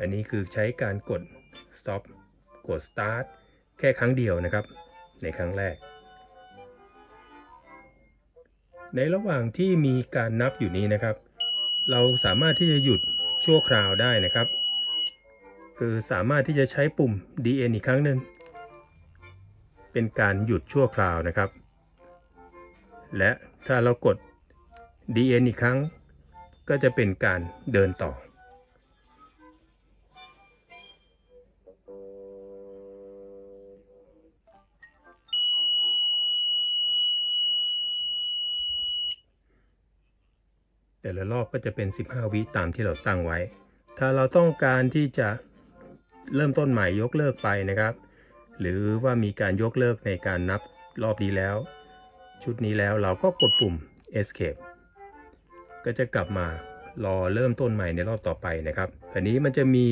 อันนี้คือใช้การกด stop กด start แค่ครั้งเดียวนะครับ ในครั้งแรก ในระหว่างที่มีการนับอยู่นี้นะครับ เราสามารถที่จะหยุดชั่วคราวได้นะครับ คือสามารถที่จะใช้ปุ่ม DN อีกครั้งหนึ่งเป็นการหยุดชั่วคราวนะครับ และถ้าเรากด DN อีกครั้ง ก็จะเป็นการเดินต่อ แต่ละรอบก็จะเป็น 15 วิตามที่เราตั้งไว้ ถ้าเราต้องการที่จะเริ่มต้นใหม่ยกเลิกไปนะครับ หรือว่ามีการยกเลิกในการนับรอบนี้แล้ว ชุดนี้แล้วเราก็กดปุ่ม escape ก็จะกลับมา รอเริ่มต้นใหม่ในรอบต่อไปนะครับอันนี้มันจะมี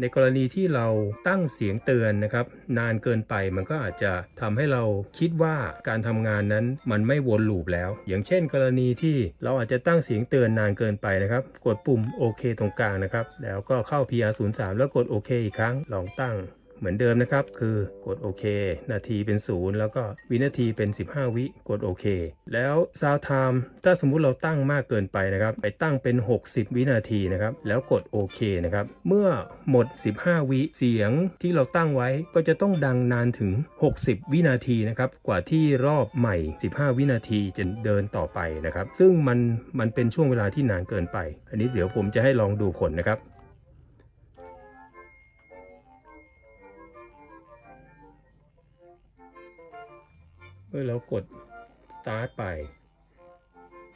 ในกรณีที่เราตั้งเสียงเตือนนะครับ นานเกินไปมันก็อาจจะทำให้เราคิดว่าการทำงานนั้นมันไม่วนลูปแล้ว อย่างเช่น กรณีที่เราอาจจะตั้งเสียงเตือนนานเกินไปนะครับ กดปุ่มโอเคตรงกลางนะครับ แล้วก็เข้า PR 0 3 แล้วกดโอเคอีกครั้งลองตั้ง เหมือนเดิมนะครับ คือกดโอเค นาทีเป็น 0 แล้วก็วินาทีเป็น 15 วิกดโอเค แล้วซาวไทม์ถ้าสมมุติเราตั้งมากเกินไปนะครับ ไปตั้งเป็น 60 วินาทีนะครับ แล้วกดโอเคนะครับ เมื่อหมด 15 วิเสียงที่เราตั้งไว้ก็จะต้องดังนานถึง 60 วินาทีนะครับ กว่าที่รอบใหม่ 15 วินาทีจะเดินต่อไปนะครับ ซึ่งมันมันเป็นช่วงเวลาที่นานเกินไป อันนี้เดี๋ยวผมจะให้ลองดูผลนะครับ เมื่อเรากด start ไป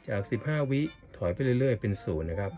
จาก 15 วิถอยไปเรื่อย ๆ เป็น0นะครับ